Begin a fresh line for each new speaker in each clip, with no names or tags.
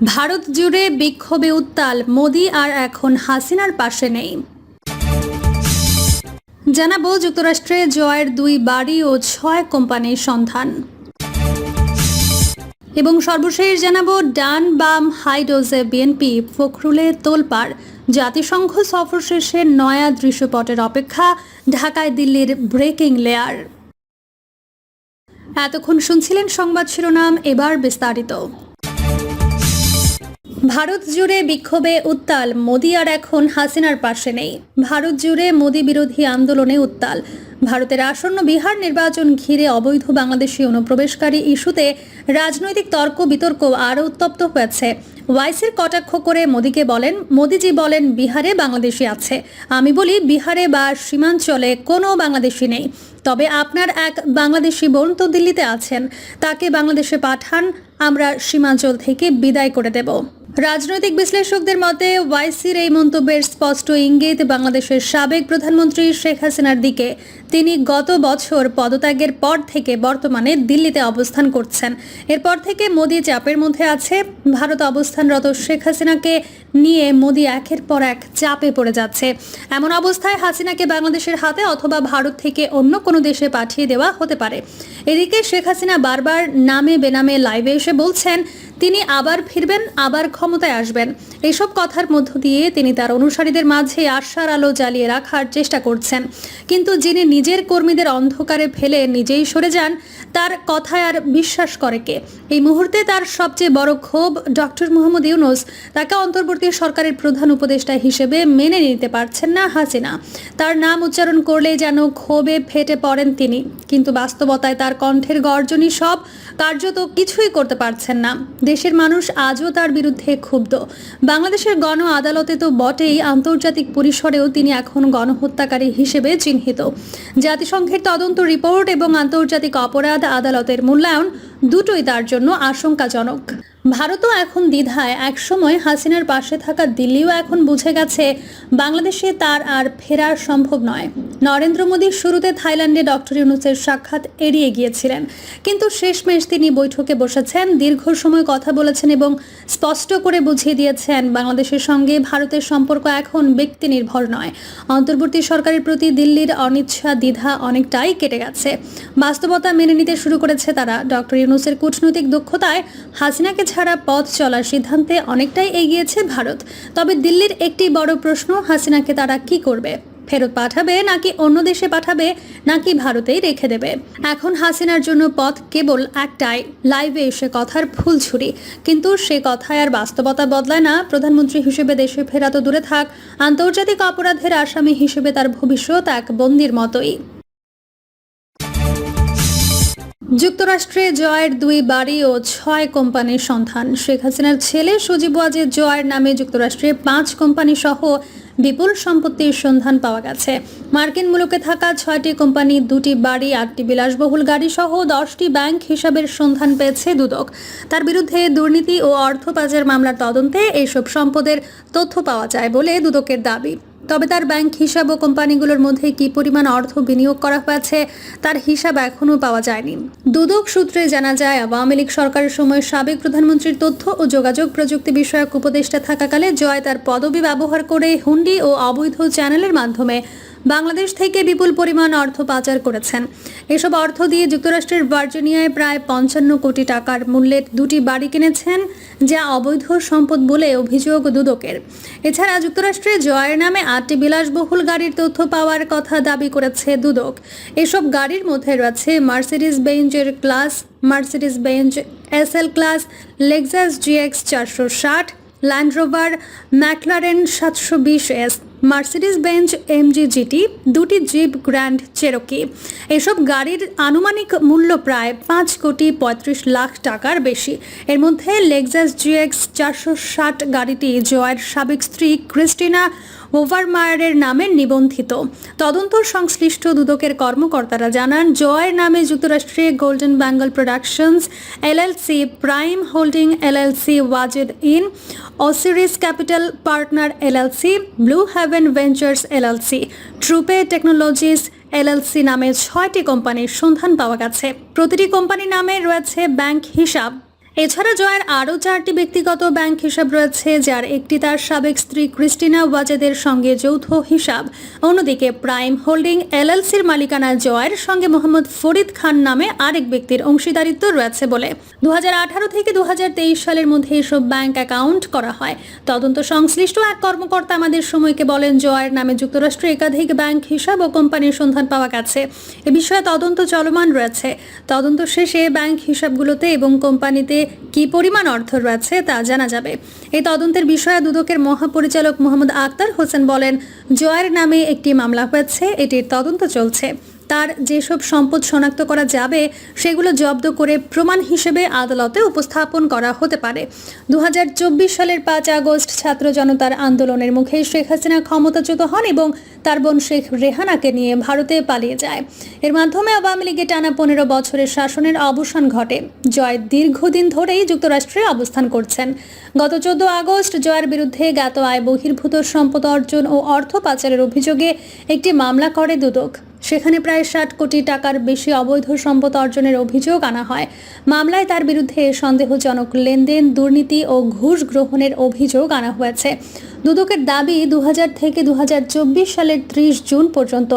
ভারত জুড়ে বিক্ষোভে উত্তাল মোদি আর এখন হাসিনার পাশে নেই। জানাব যুক্তরাষ্ট্রে জয়ের দুই বাড়ি ও ছয় কোম্পানির সন্ধান। এবং সর্বশেষ জানাব ডান বাম হাইডোজে বিএনপি ফখরুলের তোলপাড়। জাতিসংঘ সফর শেষে নয়া দৃশ্যপটের অপেক্ষা, ঢাকায় দিল্লির ব্রেকিং লেয়ার। এতক্ষণ শুনছিলেন সংবাদ শিরোনাম, এবার বিস্তারিত। ভারত জুড়ে বিক্ষোভে উত্তাল, মোদি আর এখন হাসিনার পাশে নেই। ভারত জুড়ে মোদি বিরোধী আন্দোলনে উত্তাল। ভারতের আসন্ন বিহার নির্বাচন ঘিরে অবৈধ বাংলাদেশি অনুপ্রবেশকারী ইস্যুতে রাজনৈতিক তর্ক, বিতর্ক আরও উত্তপ্ত হয়েছে। ওয়াইসির কটাক্ষ করে মোদিকে বলেন, মোদিজি বলেন, বিহারে বাংলাদেশি আছে। আমি বলি, বিহারে বা সীমাঞ্চলে কোনো বাংলাদেশি নেই। তবে আপনার এক বাংলাদেশি বোন তো দিল্লিতে আছেন। তাকে বাংলাদেশে পাঠান, আমরা সীমাঞ্চল থেকে বিদায় করে দেব। রাজনৈতিক বিশ্লেষকদের মতে ওয়াইসির এই মন্তব্যের স্পষ্ট ইঙ্গিত বাংলাদেশের সাবেক প্রধানমন্ত্রী শেখ হাসিনার দিকে। তিনি গত বছর পদত্যাগের পর থেকে বর্তমানে দিল্লিতে অবস্থান করছেন। এরপর থেকে মোদি চাপের মধ্যে আছে। ভারত অবস্থানরত শেখ হাসিনাকে নিয়ে মোদি একের পর এক চাপে পড়ে যাচ্ছে। এমন অবস্থায় হাসিনাকে বাংলাদেশের হাতে অথবা ভারত থেকে অন্য কোনো দেশে পাঠিয়ে দেওয়া হতে পারে। এদিকে শেখ হাসিনা বারবার নামে বেনামে লাইভে এসে বলছেন তিনি আবার ফিরবেন, আবার ক্ষমতায় আসবেন। এসব কথার মধ্য দিয়ে তিনি তার অনুসারীদের মাঝে আশার আলো জ্বালিয়ে রাখার চেষ্টা করছেন। কিন্তু যিনি নিজের কর্মীদের অন্ধকারে ফেলে নিজেই সরে যান তার কথায় আর বিশ্বাস করে কে? এই মুহূর্তে তার সবচেয়ে বড় ক্ষোভ ডক্টর মোহাম্মদ ইউনুস তাকে অন্তর্বর্তী সরকারের প্রধান উপদেষ্টা হিসেবে মেনে নিতে পারছেন না হাসিনা। তার নাম উচ্চারণ করলে যেন ক্ষোভে ফেটে পড়েন তিনি। কিন্তু বাস্তবতায় তার কণ্ঠের গর্জনই সব। কার্যত কিছুই করতে পারছেন না। দেশের মানুষ আজও তার বিরুদ্ধে ক্ষুব্ধ। বাংলাদেশের গণ আদালতে তো বটেই আন্তর্জাতিক পরিসরেও তিনি এখন গণহত্যাকারী হিসেবে চিহ্নিত। জাতিসংঘের তদন্ত রিপোর্ট এবং আন্তর্জাতিক অপরাধ আদালতের মূল্যায়ন দুটোই তার জন্য আশঙ্কাজনক। ভারতও এখন দ্বিধায়। একসময় হাসিনার পাশে থাকা দিল্লিও এখন বুঝে গেছে, বাংলাদেশে তার আর ফেরার সম্ভব নয়। নরেন্দ্র মোদী শুরুতে থাইল্যান্ডে ডক্টর ইউনুসের সাক্ষাৎ এড়িয়ে গিয়েছিলেন। কিন্তু শেষমেশ তিনি বৈঠকে বসেছেন, দীর্ঘ সময় কথা বলেছেন এবং স্পষ্ট করে বুঝিয়ে দিয়েছেন, বাংলাদেশের সঙ্গে ভারতের সম্পর্ক এখন ব্যক্তি নির্ভর নয়। অন্তর্বর্তী সরকারের প্রতি দিল্লির অনিচ্ছা, দ্বিধা অনেকটাই কেটে গেছে। বাস্তবতা মেনে নিতে শুরু করেছে তারা। ডক্টর ইউনুসের কূটনৈতিক দক্ষতায় হাসিনাকে ছাড়া পথ চলার সিদ্ধান্তে অনেকটাই এগিয়েছে ভারত। তবে দিল্লির একটি বড় প্রশ্ন, হাসিনাকে তারা কি করবে? ফেরত পাঠাবে নাকি অন্য দেশে পাঠাবে, নাকি ভারতেই রেখে দেবে? এখন হাসিনার জন্য পথ কেবল একটাই লাইভে এসে কথার ফুল ছুরি কিন্তু সে কথায় আর বাস্তবতা বদলায় না। প্রধানমন্ত্রী হিসেবে দেশে ফেরা তো দূরে থাক, আন্তর্জাতিক অপরাধের আসামি হিসেবে তার ভবিষ্যৎ এক বন্দির মতোই। যুক্তরাষ্ট্রে জয়ের দুই বাড়ি ও ছয় কোম্পানির সন্ধান। শেখ হাসিনার ছেলে সজীব ওয়াজেদ জয়ের নামে যুক্তরাষ্ট্রে পাঁচ কোম্পানি সহ বিপুল সম্পত্তির সন্ধান পাওয়া গেছে। মার্কিন মুলুকে থাকা ছয়টি কোম্পানি, দুটি বাড়ি, আটটি বিলাসবহুল গাড়ি সহ দশটি ব্যাংক হিসাবের সন্ধান পেয়েছে দুদক। তার বিরুদ্ধে দুর্নীতি ও অর্থ পাচার মামলার তদন্তে এইসব সম্পদের তথ্য পাওয়া যায় বলে দুদকের দাবি। তবে তার ব্যাংক হিসাব ও কোম্পানিগুলোর মধ্যে কি পরিমাণ অর্থ বিনিয়োগ করা হয়েছে, তার হিসাব এখনও পাওয়া যায়নি। দুদক সূত্রে জানা যায়, আওয়ামী লীগ সরকারের সময় সাবেক প্রধানমন্ত্রীর তথ্য ও যোগাযোগ প্রযুক্তি বিষয়ক উপদেষ্টা থাকাকালে জয় তার পদবি ব্যবহার করে হুন্ডি ও অবৈধ চ্যানেলের মাধ্যমে বাংলাদেশ থেকে বিপুল পরিমাণ অর্থ পাচার করেছেন। এসব অর্থ দিয়ে যুক্তরাষ্ট্রের ভার্জিনিয়ায় প্রায় পঞ্চান্ন কোটি টাকার মূল্যের দুটি বাড়ি কিনেছেন, যা অবৈধ সম্পদ বলে অভিযোগ দুদকের। এছাড়া যুক্তরাষ্ট্রে জয়ের নামে আটটি বিলাসবহুল গাড়ির তথ্য পাওয়ার কথা দাবি করেছে দুদক। এসব গাড়ির মধ্যে রয়েছে Mercedes বেঞ্জের class Mercedes Benz S L class, Lexus GX চারশো ষাট, ল্যান্ড রোভার, ম্যাকলারেন সাতশো বিশ S Mercedes Benz MG GT দুটি জিপ গ্র্যান্ড চেরোকি এসব গাড়ির আনুমানিক মূল্য প্রায় পাঁচ কোটি পঁয়ত্রিশ লাখ টাকার বেশি। এর মধ্যে লেক্সাস জিএক্স চারশো ষাট গাড়িটি জয়ের সাবেক স্ত্রী ক্রিস্টিনা ওভারমায়ারের নামে নিবন্ধিত। তদন্ত সংশ্লিষ্ট দুদকের কর্মকর্তারা জানান, জয়ের নামে যুক্তরাষ্ট্রে Golden Bengal Productions LLC, Prime Holding LLC, Wazed Inn, Osiris Capital Partner LLC, Blue Haven Ventures LLC, ট্রুপে Technologies LLC নামে ছয়টি কোম্পানির সন্ধান পাওয়া গেছে। প্রতিটি কোম্পানি নামে রয়েছে ব্যাংক হিসাব। এছাড়া জয়ের আরও চারটি ব্যক্তিগত ব্যাংক হিসাব রয়েছে, যার একটি তার সাবেক স্ত্রী ক্রিস্টিনা ওয়াজেদের সঙ্গে যৌথ হিসাব। অন্যদিকে প্রাইম হোল্ডিং এলএলসির মালিকানা জয়ের সঙ্গে মোহাম্মদ ফরিদ খান নামে আরেক ব্যক্তির অংশীদারিত্ব রয়েছে বলে। দু হাজার আঠারো থেকে দু হাজার তেইশ সালের মধ্যে এসব ব্যাংক অ্যাকাউন্ট করা হয়। তদন্ত সংশ্লিষ্ট এক কর্মকর্তা আমাদের সময়কে বলেন, জয়ের নামে যুক্তরাষ্ট্রে একাধিক ব্যাংক হিসাব ও কোম্পানির সন্ধান পাওয়া গেছে। এ বিষয়ে তদন্ত চলমান রয়েছে। তদন্ত শেষে ব্যাংক হিসাবগুলোতে এবং কোম্পানিতে কি পরিমাণ অর্থ রয়েছে তা জানা যাবে। এই তদন্তের বিষয়ে দুদকের মহাপরিচালক মোহাম্মদ আক্তার হোসেন বলেন, জয়ের নামে একটি মামলা হয়েছে, এটির তদন্ত চলছে। তার যেসব সম্পদ শনাক্ত করা যাবে, সেগুলো জব্দ করে প্রমাণ হিসেবে আদালতে উপস্থাপন করা হতে পারে। দু হাজার চব্বিশ সালের পাঁচ আগস্ট ছাত্র জনতার আন্দোলনের মুখে শেখ হাসিনা ক্ষমতাচ্যুত হন এবং তার বোন শেখ রেহানাকে নিয়ে ভারতে পালিয়ে যায়। এর মাধ্যমে আওয়ামী লীগে টানা পনেরো বছরের শাসনের অবসান ঘটে, জয় দীর্ঘদিন ধরেই যুক্তরাষ্ট্রে অবস্থান করছেন। গত চোদ্দ আগস্ট জয়ের বিরুদ্ধে জ্ঞাত আয় বহির্ভূত সম্পদ অর্জন ও অর্থ পাচারের অভিযোগে একটি মামলা করে দুদক। সেখানে প্রায় ষাট কোটি টাকার বেশি অবৈধ সম্পদ অর্জনের অভিযোগ আনা হয়। মামলায় তার বিরুদ্ধে সন্দেহজনক লেনদেন, দুর্নীতি ও ঘুষ গ্রহণের অভিযোগ আনা হয়েছে। দুদকের দাবি দু থেকে দুহাজার চব্বিশ সালের ত্রিশ জুন পর্যন্ত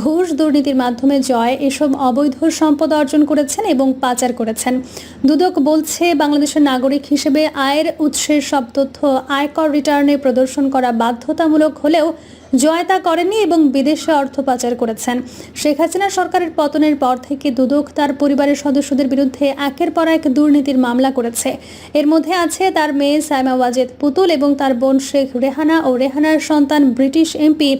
ঘুষ দুর্নীতির মাধ্যমে জয়, এসব অবৈধ সম্পদ অর্জন করেছেন এবং পাচার করেছেন। দুদক বলছে, বাংলাদেশের নাগরিক হিসেবে আয়ের উৎসের সব তথ্য আয়কর রিটার্নে প্রদর্শন করা বাধ্যতামূলক হলেও জয় তা করেনি এবং বিদেশে অর্থ পাচার করেছেন। শেখ হাসিনা সরকারের পতনের পর থেকে দুদক তার পরিবারের সদস্যদের বিরুদ্ধে একের পর এক দুর্নীতির মামলা করেছে। এর মধ্যে আছে তার মেয়ে সাইমা ওয়াজেদ পুতুল এবং তার বোন শেখ রেহানা ও রেহানার সন্তান British MP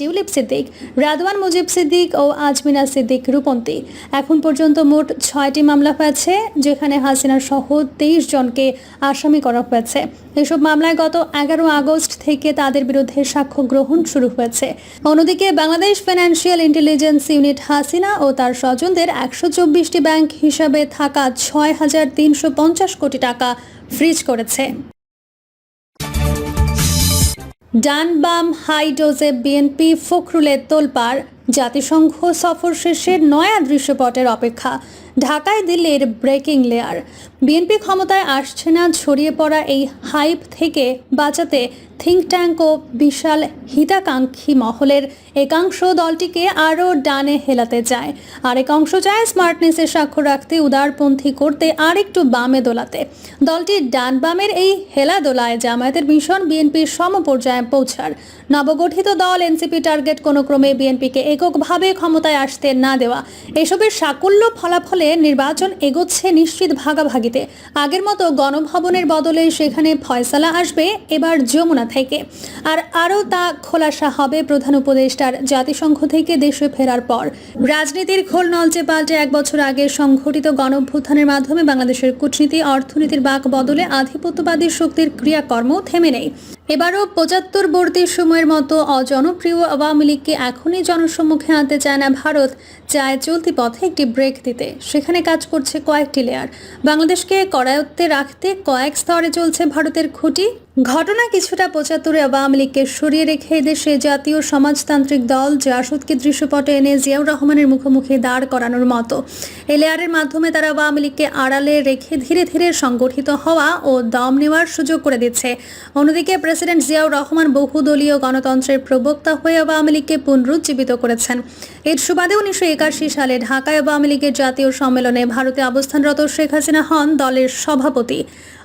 tulip Siddiq, Radwan Mujib Siddiq ও আজমিনা সিদ্দিক রূপন্তী। এখন পর্যন্ত মোট ছয়টি মামলা হয়েছে, যেখানে হাসিনা সহ তেইশ জনকে আসামি করা হয়েছে। এসব মামলায় গত এগারো আগস্ট থেকে তাদের বিরুদ্ধে সাক্ষ্য গ্রহণ শুরু হয়েছে। অন্যদিকে Bangladesh financial intelligence unit Hasina ও তার স্বজনদের একশো চব্বিশটি ব্যাংক হিসাবে থাকা ছয় হাজার তিনশো পঞ্চাশ কোটি টাকা ফ্রিজ করেছে। ডান বাম হাই ডোজে বিএনপি ফখরুলের তোলপাড় জাতিসংঘ সফর শেষে নয়া দৃশ্যপটের অপেক্ষা। ঢাকায় দিল্লির ব্রেকিং লেয়ার। বিএনপি ক্ষমতায় আসছে না, ছড়িয়ে পড়া এই হাইপ থেকে বাঁচাতে থিঙ্ক ট্যাঙ্ক ও বিশাল হিতাকাঙ্ক্ষী মহলের একাংশ দলটিকে আরও ডানে হেলাতে চায়। আরেক অংশ চায় স্মার্টনেসের স্বাক্ষর রাখতে, উদারপন্থী করতে আর একটু বামে দোলাতে। দলটির ডান বামের এই হেলা দোলায় জামায়াতের মিশন বিএনপির সমপর্যায়ে পৌঁছার। নবগঠিত দল, এনসিপি টার্গেট কোনো ক্রমে বিএনপিকে এককভাবে ক্ষমতায় আসতে না দেওয়া। এসবের সাকল্য ফলাফলে নির্বাচন এগোচ্ছে নিশ্চিত ভাগাভাগিতে। আগের মতো গণভবনের বদলে সেখানে ফয়সালা আসবে এবার যমুনা থেকে। আর আরও তা খোলাসা হবে প্রধান উপদেষ্টার জাতিসংঘ থেকে দেশে ফেরার পর। রাজনীতির খোল নলচে পাল্টে এক বছর আগে সংঘটিত গণভ্যুত্থানের মাধ্যমে বাংলাদেশের কূটনীতি, অর্থনীতির বাক বদলে আধিপত্যবাদী শক্তির ক্রিয়াকর্ম থেমে নেই। এবারও পঁচাত্তর বর্তির সময়ের মতো অজনপ্রিয় আওয়ামী লীগকে এখনই জনসম্মুখে আনতে চায় না ভারত, চায় চলতি পথে একটি ব্রেক দিতে। সেখানে কাজ করছে কয়েকটি লেয়ার বাংলাদেশকে করায়ত্তে রাখতে কয়েক স্তরে চলছে ভারতের খুঁটি। ঘটনা কিছুটা পঁচাত্তরে আওয়ামী লীগকে সরিয়ে রেখে দেশে জাতীয় সমাজতান্ত্রিক দল জাসদকে দৃশ্যপটে এনে জিয়াউর রহমানের মুখোমুখি দাঁড় করানোর মতো। এই লেয়ারের মাধ্যমে তারা আওয়ামী লীগকে আড়ালে রেখে ধীরে ধীরে সংগঠিত হওয়া ও দম নেওয়ার সুযোগ করে দিচ্ছে। অন্যদিকে প্রেসিডেন্ট জিয়াউর রহমান বহুদলীয় গণতন্ত্রের প্রবক্তা হয়ে আওয়ামী লীগকে পুনরুজ্জীবিত করেছেন। এর সুবাদে উনিশশো একাশি সালে ঢাকায় আওয়ামী লীগের জাতীয় সম্মেলনে ভারতে অবস্থানরত শেখ হাসিনা হন দলের সভাপতি।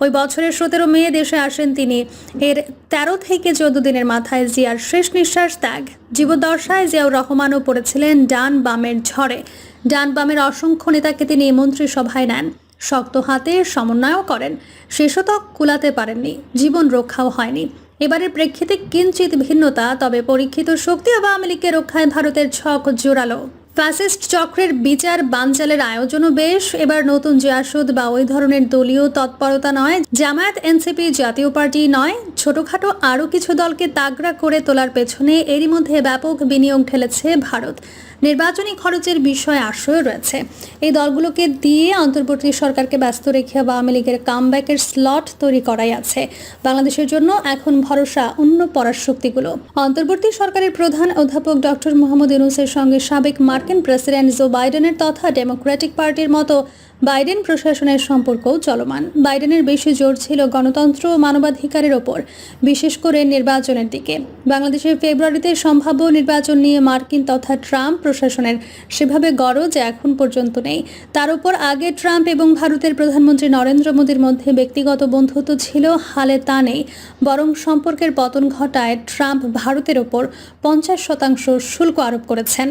ওই বছরের সতেরো মে দেশে আসেন তিনি। এর তেরো থেকে চোদ্দ দিনের মাথায় জিয়ার শেষ নিঃশ্বাস ত্যাগ। জীবদশায় জিয়াউর রহমানও পড়েছিলেন ডান বামের ঝড়ে। ডান বামের অসংখ্য নেতাকে তিনি মন্ত্রিসভায় নেন। শক্ত হাতে সমন্বয়ও করেন। শেষতক কুলাতে পারেননি। জীবন রক্ষাও হয়নি। এবারের প্রেক্ষিতে কিঞ্চিত ভিন্নতা, তবে পরীক্ষিত শক্তি আওয়ামী লীগকে রক্ষায় ভারতের ছক জোরালো। ফ্যাসিস্ট চক্রের বিচার বানচালের আয়োজনও বেশ। এবার নতুন জাসদ বা ওই ধরনের দলীয় তৎপরতা নয়, জামায়াত, এনসিপি জাতীয় পার্টি নয়। ছোটখাটো আরও কিছু দলকে তাগড়া করে তোলার পেছনে এরই মধ্যে ব্যাপক বিনিয়োগ ঠেলেছে ভারত। নির্বাচনী খরচের বিষয় আশ্রয় রয়েছে। এই দলগুলোকে দিয়ে অন্তর্বর্তী সরকারকে ব্যস্ত রেখে আওয়ামী লীগের কামব্যাকের স্লট তৈরি করাই আছে। বাংলাদেশের জন্য এখন ভরসা অন্য পরাশক্তিগুলো। অন্তর্বর্তী সরকারের প্রধান অধ্যাপক ডক্টর মোহাম্মদ ইউনুসের সঙ্গে সাবেক মার্কিন প্রেসিডেন্ট জো বাইডেনের তথা ডেমোক্রেটিক পার্টির মতো বাইডেন প্রশাসনের সম্পর্কও চলমান। বাইডেনের বেশি জোর ছিল গণতন্ত্র ও মানবাধিকারের ওপর, বিশেষ করে নির্বাচনের দিকে। বাংলাদেশের ফেব্রুয়ারিতে সম্ভাব্য নির্বাচন নিয়ে মার্কিন তথা ট্রাম্প প্রশাসনের সেভাবে গরজ এখন পর্যন্ত নেই। তার উপর আগে ট্রাম্প এবং ভারতের প্রধানমন্ত্রী নরেন্দ্র মোদীর মধ্যে ব্যক্তিগত বন্ধুত্ব ছিল, হালে তা নেই। বরং সম্পর্কের পতন ঘটায় ট্রাম্প ভারতের ওপর পঞ্চাশ শতাংশ শুল্ক আরোপ করেছেন।